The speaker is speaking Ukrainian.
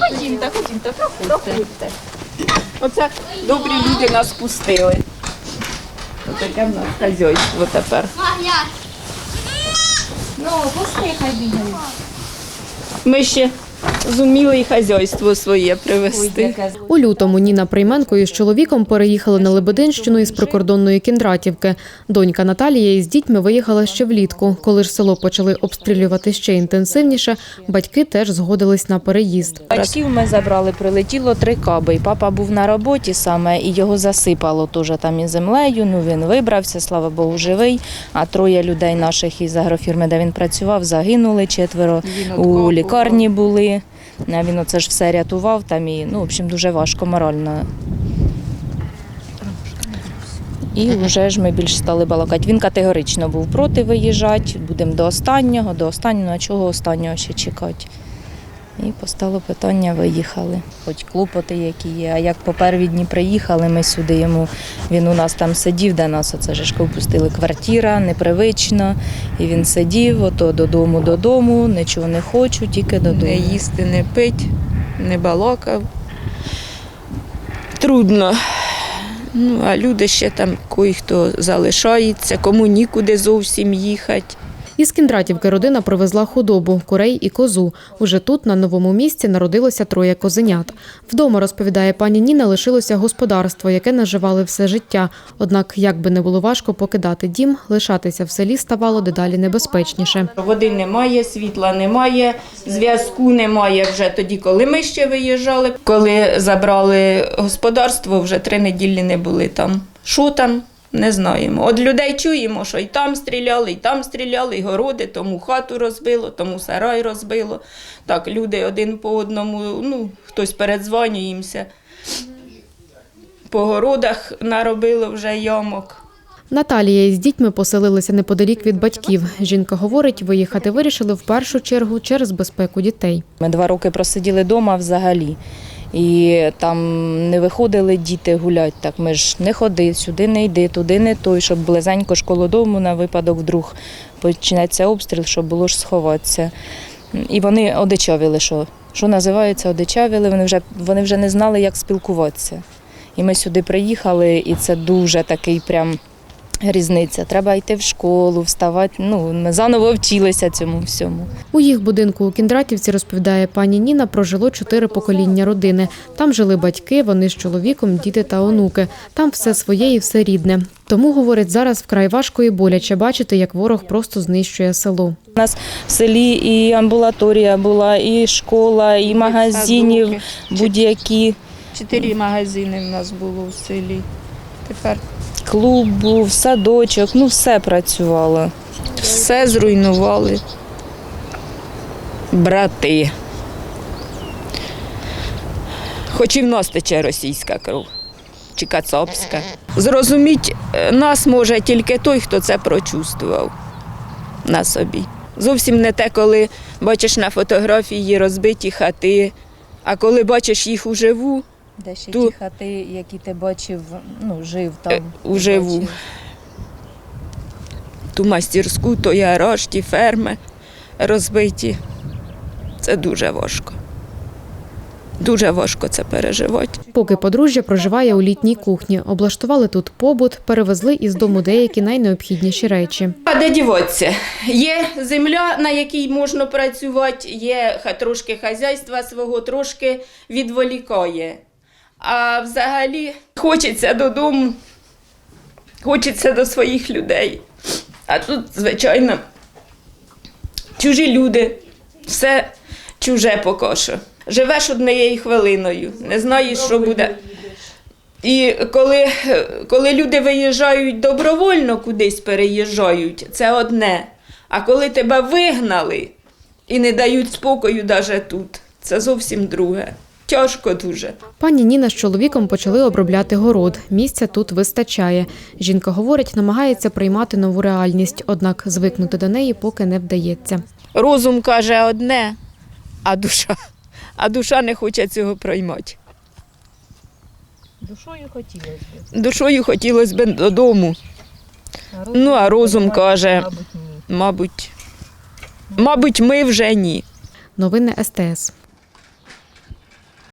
Ходімте, ходімте, проходьте. Оце добрі люди нас пустили. Отаке в нас хазяйство тепер. Ну, пусти, хай бігають. Ми ще зуміли і хазяйство своє привезти. У лютому Ніна Прийменко із чоловіком переїхали на Лебединщину із прикордонної Кіндратівки. Донька Наталія із дітьми виїхала ще влітку. Коли ж село почали обстрілювати ще інтенсивніше, батьки теж згодились на переїзд. Батьків ми забрали, прилетіло три каби. І папа був на роботі саме, і його засипало теж там і землею. Ну він вибрався, слава Богу, живий. А троє людей наших із агрофірми, де він працював, загинули. Четверо у лікарні були. А Він оце ж все рятував там і ну, в общем, дуже важко морально. І вже ж ми більше стали балакати. Він категорично був проти виїжджати. Будемо до останнього, до останнього, а чого останнього ще чекати. І постало питання, виїхали. Хоч клопоти які є. А як по перві дні приїхали, ми сюди йому, він у нас там сидів, де нас оце ж пустили квартира, непривично. І він сидів, ото додому, додому, нічого не хочу, тільки додому. Не їсти, не пить, не балакав. Трудно. Ну, а люди ще там кой-хто залишається, кому нікуди зовсім їхати. Із Кіндратівки родина привезла худобу, курей і козу. Уже тут, на новому місці, народилося троє козенят. Вдома, розповідає пані Ніна, лишилося господарство, яке наживали все життя. Однак, як би не було важко покидати дім, лишатися в селі ставало дедалі небезпечніше. Води немає, світла немає, зв'язку немає вже тоді, коли ми ще виїжджали. Коли забрали господарство, вже три неділі не були там. Що там? Не знаємо. От людей чуємо, що і там стріляли, і там стріляли, і городи, тому хату розбило, тому сарай розбило. Так, люди один по одному, ну, хтось передзвонюємося. По городах наробило вже ямок. Наталія із дітьми поселилися неподалік від батьків. Жінка говорить, виїхати вирішили в першу чергу через безпеку дітей. Ми два роки просиділи вдома взагалі. І там не виходили діти гуляти. Так ми ж не ходи, сюди не йди, туди не той, щоб близенько школу дому на випадок вдруг почнеться обстріл, щоб було ж сховатися. І вони одичавіли, що, що називається, одичавіли, вони вже, вони вже не знали, як спілкуватися. І ми сюди приїхали, і це дуже такий прям різниця. Треба йти в школу, вставати. Ну, ми заново вчилися цьому всьому. У їх будинку у Кіндратівці, розповідає пані Ніна, прожило чотири покоління родини. Там жили батьки, вони з чоловіком, діти та онуки. Там все своє і все рідне. Тому, говорить, зараз вкрай важко і боляче бачити, як ворог просто знищує село. У нас в селі і амбулаторія була, і школа, і магазинів будь-які. Чотири магазини в нас було в селі. Тепер Клуб був, садочок, ну все працювало. все зруйнували. Брати. Хоч і в нас тече російська кров чи кацапська. Зрозуміть нас може тільки той, хто це прочувствував на собі. Зовсім не те, коли бачиш на фотографії розбиті хати, а коли бачиш їх уживу, Де ще Ту- ті хати, які ти бачив, ну, жив Е, там. уживу. бачив. ту мастерську, той гараж, ті ферми розбиті. Це дуже важко. Дуже важко це переживати. Поки подружжя проживає у літній кухні. Облаштували тут побут, перевезли із дому деякі найнеобхідніші речі. А де діватися? Є земля, на якій можна працювати, є ха- трошки хазяйства свого, трошки відволікає. А взагалі хочеться додому, хочеться до своїх людей. А тут, звичайно, чужі люди, все чуже поки що. Живеш однією хвилиною, не знаєш, що буде. І коли, коли люди виїжджають добровольно кудись переїжджають, це одне. А коли тебе вигнали і не дають спокою навіть тут, це зовсім друге. Тяжко дуже. Пані Ніна з чоловіком почали обробляти город. Місця тут вистачає. Жінка говорить, намагається приймати нову реальність, однак звикнути до неї поки не вдається. Розум каже одне, а душа, а душа не хоче цього приймати. Душою хотілося б. Душою хотілося б додому. Ну, а розум каже, мабуть, ні. мабуть, мабуть, ми вже ні. Новини СТС.